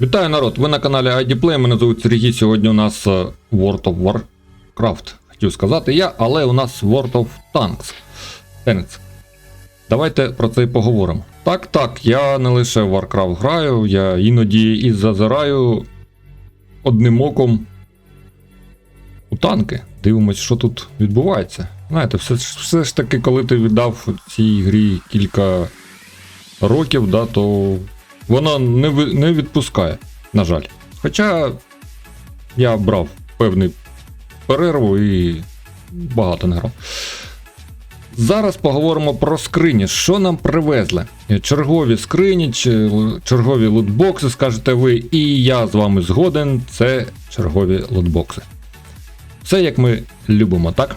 Вітаю народ! Ви на каналі IDPlay, мене звуть Сергій. Сьогодні у нас е, World of Warcraft. Хотів сказати я, але у нас World of Tanks. Tanks. Давайте про це і поговоримо. Так, так, я не лише в Warcraft граю, я іноді і зазираю одним оком у танки. Дивимось, що тут відбувається. Знаєте, все, все ж таки, коли ти віддав цій грі кілька років, да, то вона не, не відпускає, на жаль. Хоча я брав певний перерву і багато не грав. Зараз поговоримо про скрині. Що нам привезли? Чергові скрині, чергові лутбокси, скажете ви, і я з вами згоден, це чергові лутбокси. Все як ми любимо, так?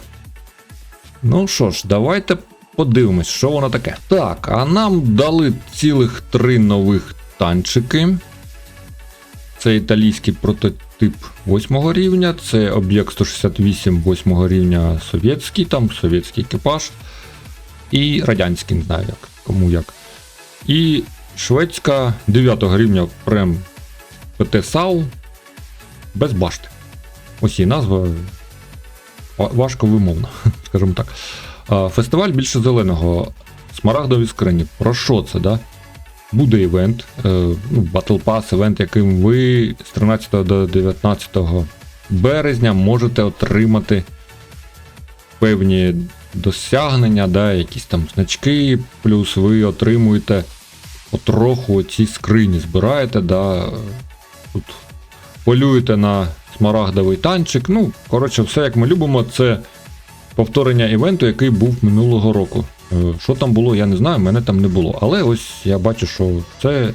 Ну що ж, давайте подивимось, що воно таке. Так, а нам дали цілих три нових танчики. Це італійський прототип 8 рівня, це об'єкт 168 8 рівня совєтський, там совєтський екіпаж. І радянський, не знаю як, кому як. І шведська 9 рівня прем ПТ САУ без башти. Ось її назва важко вимовна, скажімо так. Фестиваль більше зеленого. Смарагдові скрині. Про що це, да? Буде івент, е, ну, Battle Pass, івент, яким ви з 13 до 19 березня можете отримати певні досягнення, да, якісь там значки, плюс ви отримуєте потроху ці скрині, збираєте, да, тут полюєте на смарагдовий танчик. Ну, коротше, все як ми любимо, це повторення івенту, який був минулого року. Е, Що там було, я не знаю, мене там не було. Але ось я бачу, що це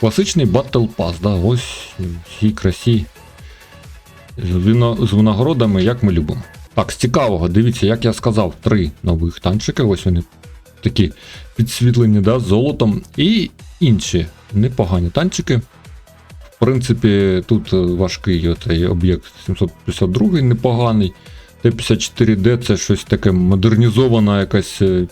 класичний Battle Pass, да, ось в всій красі з винагородами, як ми любимо. Так, з цікавого, дивіться, як я сказав, три нових танчики. Ось вони такі підсвітлені, да, з золотом. І інші непогані танчики. В принципі, тут важкий об'єкт 752 непоганий. Т-54Д це щось таке модернізована якась е,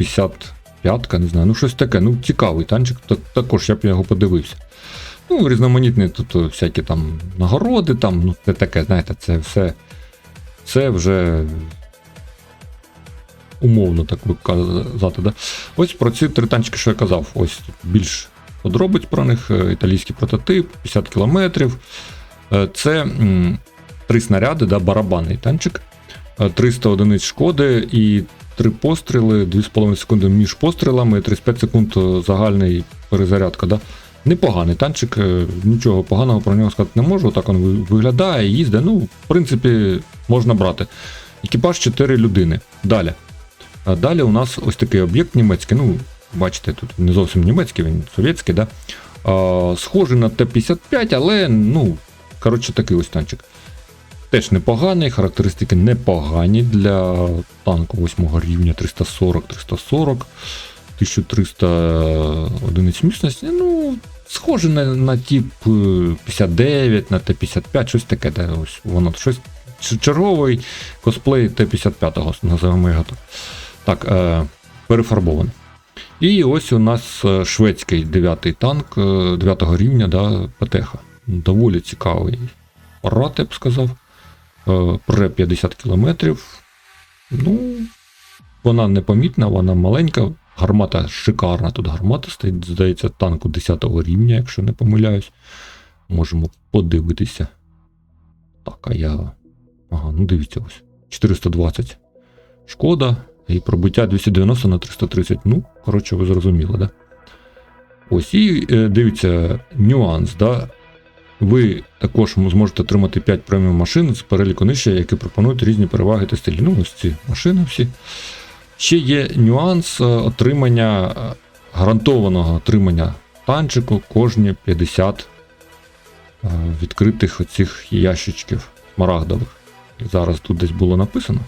55-ка, не знаю, ну щось таке, ну цікавий танчик, та- також я б його подивився. Ну, різноманітні тут е, всякі там нагороди, там, ну це таке, знаєте, це все. Це вже умовно так би казати. Да? Ось про ці три танчики, що я казав. Ось більш подробиць про них. е, Італійський прототип, 50 кілометрів. Е, Це три снаряди, да, барабанний танчик, е, 300 одиниць шкоди і три постріли, 2,5 секунди між пострілами, 35 секунд е, загальний перезарядка. Да? Непоганий танчик, е, нічого поганого про нього сказати не можу. Так він виглядає, їздить. Ну, в принципі, можна брати. Екіпаж 4 людини. Далі. Далі у нас ось такий об'єкт німецький. Ну, бачите, тут не зовсім німецький, він совєтський, да? а, схожий на Т-55, але, ну, коротше, такий ось танчик. Теж непоганий, характеристики непогані для танку 8 рівня 340-340, 1300 одиниць міцності. Ну, схоже на, на тип е, 59, на Т-55, щось таке, де ось воно щось черговий косплей Т-55, називаємо його так. Так, е, перефарбований. І ось у нас е, шведський 9-й танк 9 рівня, да, ПТХ. Доволі цікавий апарат, я б сказав. Пре 50 км. Ну, вона непомітна, вона маленька. Гармата шикарна. Тут гармата стоїть, здається, танку 10 рівня, якщо не помиляюсь. Можемо подивитися. Так, а я. Ага, ну дивіться ось. 420. Шкода. І пробиття 290 на 330. Ну, коротше, ви зрозуміли, да? Ось і е, дивіться, нюанс, да? Ви також зможете отримати 5 преміум машин з переліку нижче, які пропонують різні переваги та стилі. Ну, ось ці машини всі. Ще є нюанс е, отримання, е, гарантованого отримання танчику кожні 50 е, відкритих оцих ящичків смарагдових. Зараз тут десь було написано.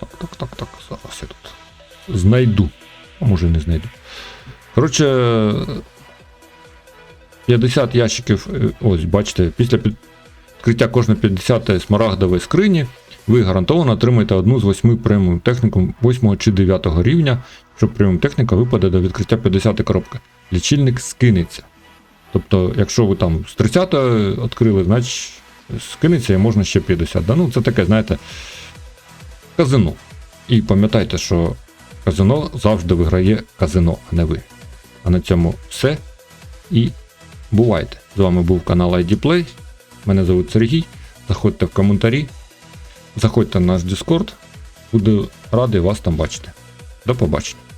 Так, так, так, так. Зараз я тут знайду. А може і не знайду. Коротше, 50 ящиків. е, Ось, бачите, після відкриття кожної 50 смарагдової скрині ви гарантовано отримаєте одну з восьми преміум техніку 8 чи 9 рівня. Якщо преміум техніка випаде до відкриття 50 коробки. Лічильник скинеться. Тобто, якщо ви там з 30 відкрили, значить скинеться і можна ще 50. Да? Ну, це таке, знаєте, казино. І пам'ятайте, що казино завжди виграє казино, а не ви. А на цьому все. І бувайте. З вами був канал IDPlay. Мене звуть Сергій. Заходьте в коментарі, заходьте на наш Discord. Буду радий вас там бачити. До побачення.